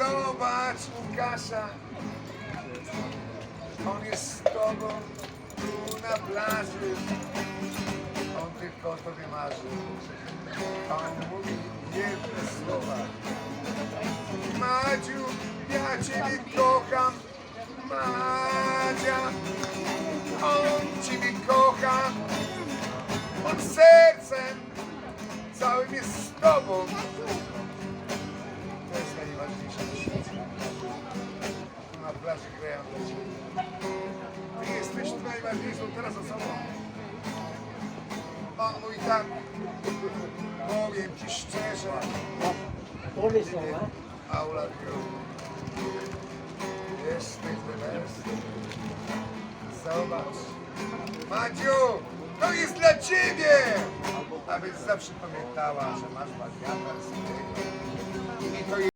Zobacz Łukasza. On jest z tobą tu na plaży. On tylko o tobie marzy. On mówi jedne słowa. Madziu, ja ciebie kocham. Madzia, on ciebie kocha. On sercem całym jest z tobą. Tu na plaży grają dla ciebie. Ty jesteś najważniejszą teraz osobą. On mówi tak, powiem ci szczerze, Powiedz. I love you. Jesteś the best. Zobacz. Madziu, to jest dla ciebie! Abyś zawsze pamiętała, że masz wariata z to